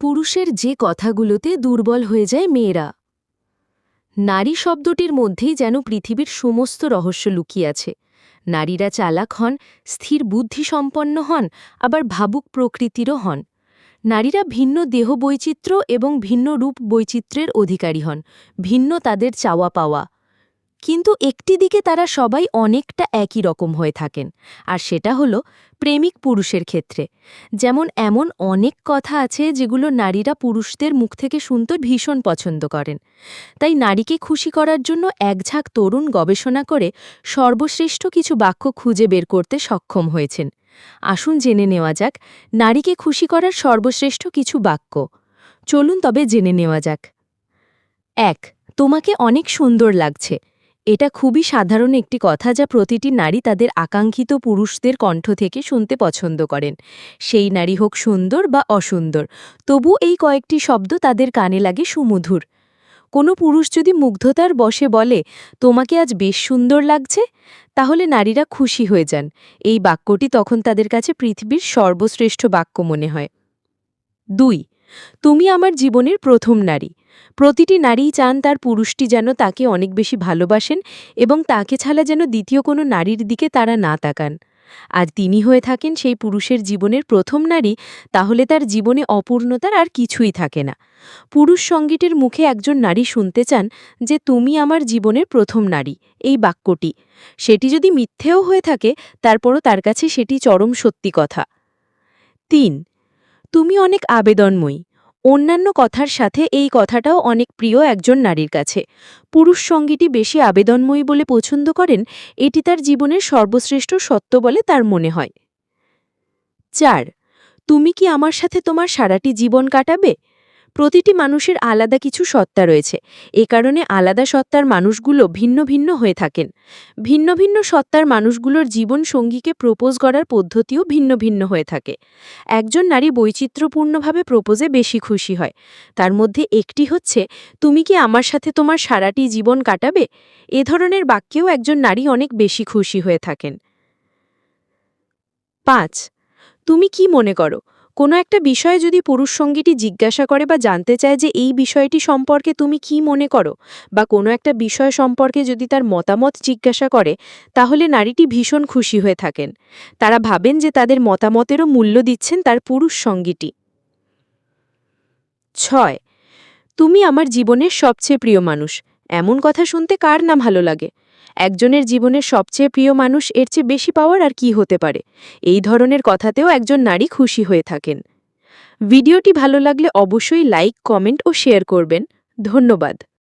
পুরুষের যে কথাগুলোতে দুর্বল হয়ে যায় মেয়েরা। নারী শব্দটির মধ্যেই যেন পৃথিবীর সমস্ত রহস্য লুকিয়ে আছে। নারীরা চালাক হন, স্থির বুদ্ধিসম্পন্ন হন, আবার ভাবুক প্রকৃতিরও হন। নারীরা ভিন্ন দেহ বৈচিত্র্য এবং ভিন্ন রূপ বৈচিত্র্যের অধিকারী হন, ভিন্ন তাদের চাওয়া পাওয়া। কিন্তু একটি দিকে তারা সবাই অনেকটা একই রকম হয়ে থাকেন, আর সেটা হলো প্রেমিক পুরুষের ক্ষেত্রে। যেমন এমন অনেক কথা আছে যেগুলো নারীরা পুরুষদের মুখ থেকে শুনতে ভীষণ পছন্দ করেন। তাই নারীকে খুশি করার জন্য একঝাঁক তরুণ গবেষণা করে সর্বশ্রেষ্ঠ কিছু বাক্য খুঁজে বের করতে সক্ষম হয়েছেন। আসুন জেনে নেওয়া যাক, নারীকে খুশি করার সর্বশ্রেষ্ঠ কিছু বাক্য। চলুন তবে জেনে নেওয়া যাক। এক, তোমাকে অনেক সুন্দর লাগছে। এটা খুবই সাধারণ একটি কথা যা প্রতিটি নারী তাদের আকাঙ্ক্ষিত পুরুষদের কণ্ঠ থেকে শুনতে পছন্দ করেন। সেই নারী হোক সুন্দর বা অসুন্দর তবু এই কয়েকটি শব্দ তাদের কানে লাগে সুমধুর। কোনো পুরুষ যদি মুগ্ধতার বসে বলে, তোমাকে আজ বেশ সুন্দর লাগছে? তাহলে নারীরা খুশি হয়ে যান। এই বাক্যটি তখন তাদের কাছে পৃথিবীর সর্বশ্রেষ্ঠ বাক্য মনে হয়। দুই, তুমি আমার জীবনের প্রথম নারী। প্রতিটি নারীই চান তার পুরুষটি যেন তাকে অনেক বেশি ভালোবাসেন এবং তাকে ছাড়া যেন দ্বিতীয় কোনো নারীর দিকে তারা না তাকান। আর তিনি হয়ে থাকেন সেই পুরুষের জীবনের প্রথম নারী, তাহলে তার জীবনে অপূর্ণতার আর কিছুই থাকে না। পুরুষ সঙ্গীতের মুখে একজন নারী শুনতে চান যে, তুমি আমার জীবনের প্রথম নারী। এই বাক্যটি। সেটি যদি মিথ্যেও হয়ে থাকে, তারপরও তার কাছে সেটি চরম সত্যি কথা। তিন, তুমি অনেক আবেদনময়ী। অন্যান্য কথার সাথে এই কথাটাও অনেক প্রিয় একজন নারীর কাছে। পুরুষ সঙ্গীটি বেশি আবেদনময়ী বলে পছন্দ করেন, এটি তার জীবনের সর্বশ্রেষ্ঠ সত্য বলে তার মনে হয়। চার, তুমি কি আমার সাথে তোমার সারাটি জীবন কাটাবে? প্রতিটি মানুষের আলাদা কিছু সত্তা রয়েছে। এ কারণে আলাদা সত্তার মানুষগুলো ভিন্ন ভিন্ন হয়ে থাকেন। ভিন্ন ভিন্ন সত্তার মানুষগুলোর জীবন সঙ্গীকে প্রপোজ করার পদ্ধতিও ভিন্ন ভিন্ন হয়ে থাকে। একজন নারী বৈচিত্র্যপূর্ণভাবে প্রপোজে বেশি খুশি হয়। তার মধ্যে একটি হচ্ছে, তুমি কি আমার সাথে তোমার সারাটি জীবন কাটাবে? এ ধরনের বাক্যেও একজন নারী অনেক বেশি খুশি হয়ে থাকেন। পাঁচ, তুমি কি মনে করো? কোনো একটা বিষয়ে যদি পুরুষ সঙ্গীটি জিজ্ঞাসা করে বা জানতে চায় যে এই বিষয়টি সম্পর্কে তুমি কি মনে করো বা কোনো একটা বিষয় সম্পর্কে যদি তার মতামত জিজ্ঞাসা করে, তাহলে নারীটি ভীষণ খুশি হয়ে থাকেন। তারা ভাবেন যে তাদের মতামতেরও মূল্য দিচ্ছেন তার পুরুষ সঙ্গীটি। ছয়, তুমি আমার জীবনের সবচেয়ে প্রিয় মানুষ। এমন কথা শুনতে কার না ভালো লাগে? একজনের জীবনের সবচেয়ে প্রিয় মানুষ এর চেয়ে বেশি পাওয়ার আর কি হতে পারে? এই ধরনের কথাতেও একজন নারী খুশি হয়ে থাকেন। ভিডিওটি ভালো লাগলে অবশ্যই লাইক, কমেন্ট ও শেয়ার করবেন। ধন্যবাদ।